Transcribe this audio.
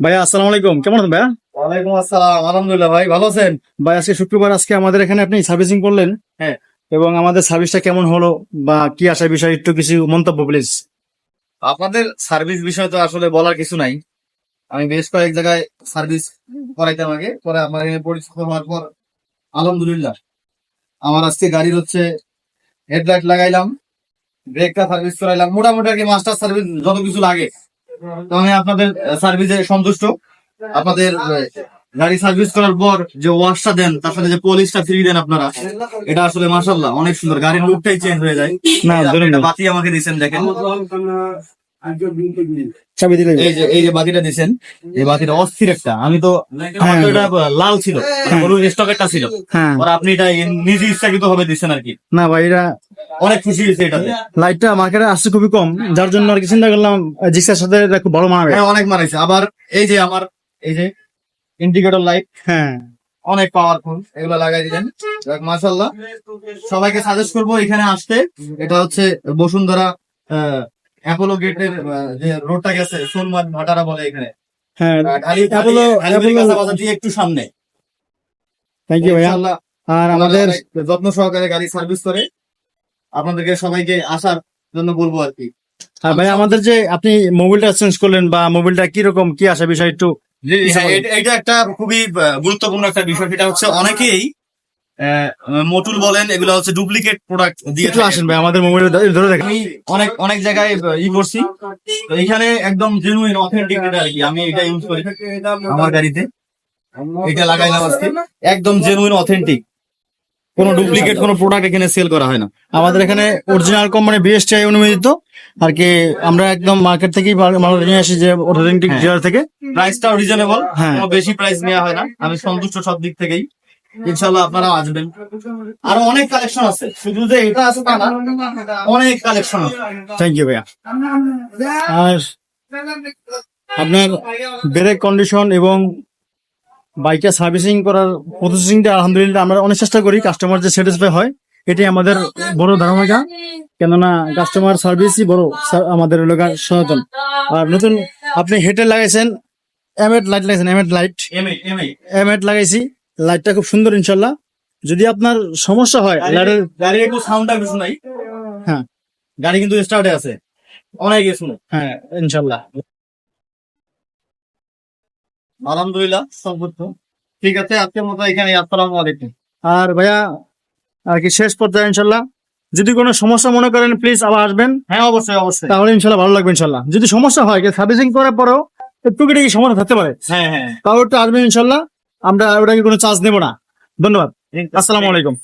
ভাইয়া আসসালামু আলাইকুম। কেমন আছেন ভাইয়া? ওয়ালাইকুম আসসালাম। আলহামদুলিল্লাহ ভাই ভালো আছেন? ভাই আজকে শুক্রবার আজকে আমাদের এখানে আপনি সার্ভিসিং করলেন। হ্যাঁ। এবং আমাদের সার্ভিসটা কেমন হলো বা কি আসার বিষয়ে একটু কিছু মন্তব্য প্লিজ আপনাদের সার্ভিস বিষয় তো আসলে বলার কিছু নাই। আমি বেশ কয়েক জায়গায় সার্ভিস করাইতাম আগে পরে আমার এখানে পরিচিত হওয়ার পর আলহামদুলিল্লাহ। আমার আজকে গাড়ির হচ্ছে হেডলাইট লাগাইলাম ব্রেকটা সার্ভিস করাইলাম। মোটামুটি আর কি মাস্টার সার্ভিস যত কিছু লাগে। আমি আপনাদের সার্ভিসে সন্তুষ্ট? আপনাদের গাড়ি সার্ভিস করার পর যে ওয়াশটা দেন তার সাথে যে পলিশটা ফ্রি দেন আপনারা এটা আসলে মাশাল্লাহ অনেক সুন্দর। গাড়ির লুকটাই চেঞ্জ হয়ে যায়। না বাতি আমাকে দিচ্ছেন দেখেন। এই যে এই যে বাতিটা দিছেন এই বাতিটা অস্থির একটা। আমি তো আমার তো এটা লাল ছিল। হলুদ স্টকেরটা ছিল। হ্যাঁ। আর আপনি এটা নিজে ইচ্ছাকৃত ভাবে দিচ্ছেন আর কি। না ভাই এটা অনেক খুশি হয়েছে এটাতে। লাইটটা মার্কেটে আসছে খুবই কম। যার জন্য আর কি চিন্তা করলাম জিক্সার সাথে খুব ভালো মানাবে। হ্যাঁ অনেক মানাইছে। আবার এই যে আমার এই যে ইন্ডিকেটর লাইট হ্যাঁ। অনেক পাওয়ারফুল এগুলো লাগাই দিলেন। মাশাল্লাহ সবাইকে সাজেস্ট করব এখানে আসতে। এটা হচ্ছে বসুন্ধরা অ্যাপোলো গেটের যে রোডটা গেছে ভাটারা বলে এখানে। হ্যাঁ অ্যাপোলো অ্যাপোলো একটু সামনে। থ্যাংক ইউ ভাইয়া। আর আমাদের যত্ন সহকারে গাড়ি সার্ভিস করে আপনাদেরকে সবাইকে আসার জন্য বলব আর কি। ভাই আমাদের যে আপনি মোবাইলটা চেঞ্জ করলেন বা মোবাইলটা কি আসা বিষয় একটু হ্যাঁ, এটা- একটা খুবই গুরুত্বপূর্ণ একটা বিষয়। সেটা হচ্ছে অনেকেই মটুল বলেন এগুলো হচ্ছে ডুপ্লিকেট প্রোডাক্ট দিয়ে একটু আসেন ভাই আমাদের মোবাইল ধরে দেখেন আমি অনেক অনেক জায়গায় ই করছি। তো এখানে একদম জেনুইন অথেন্টিক এটা আর কি। আমি এটা ইউজ করি। আমার গাড়িতে। এটা লাগাইলাম আজকে। একদম জেনুইন অথেন্টিক কোনো ডুপ্লিকেট কোনো প্রোডাক্ট এখানে সেল করা হয় না। আমাদের এখানে অরিজিনাল কোম্পানি বিএসটিআই অনুমোদিত। আর কি আমরা একদম মার্কেট থেকেই মাল নিয়ে আসি যে অথেন্টিক হ্যাঁ। ডিলার থেকে। প্রাইসটাও রিজনেবল হ্যাঁ। বেশি প্রাইস নেওয়া হয় না। আমি সন্তুষ্ট সব দিক থেকেই। ইনশাল্লাহ আপনারা আসবেন। আরও অনেক কালেকশন আছে। শুধু যে এটা আছে তা না অনেক কালেকশন আছে। থ্যাংক ইউ ভাইয়া। আর আপনার ব্রেক কন্ডিশন এবং বাইকটা সার্ভিসিং করার প্রসেসিংটা আলহামদুলিল্লাহ আমরা অনেক চেষ্টা করি কাস্টমার যে স্যাটিসফাই হয় এটাই আমাদের বড় ধারণা কেননা কাস্টমার সার্ভিসই বড় আমাদের এলাকার সচেতন। আর নতুন আপনি হেডে লাগাইছেন এমএড লাইট লাগাইছেন এমএড লাইট এমএ এমএ এমএড লাগাইছি। লাইটটা খুব সুন্দর ইনশাল্লাহ যদি আপনার সমস্যা হয় লাইটের গাড়ির একটু সাউন্ডটা একটু শোনাই। হ্যাঁ। গাড়ি কিন্তু স্টার্টে আছে। অনেক শুনে। হ্যাঁ ইনশাল্লাহ আলহামদুলিল্লাহ ঠিক আছে আজকের মতো এখানে আসসালামু আলাইকুম। আর ভাইয়া আর কি শেষ পর্যায়ে ইনশাল্লাহ যদি কোনো সমস্যা মনে করেন প্লিজ আবার আসবেন। হ্যাঁ অবশ্যই অবশ্যই। তাহলে ইনশাল্লাহ ভালো লাগবে ইনশাল্লাহ যদি সমস্যা হয় সার্ভিসিং করার পরেও একটু কি সমস্যা থাকতে পারে? হ্যাঁ হ্যাঁ। তাও একটু আসবেন ইনশাল্লাহ আমরা ওটাকে কোনো চার্জ নেব না। ধন্যবাদ। আসসালামু আলাইকুম।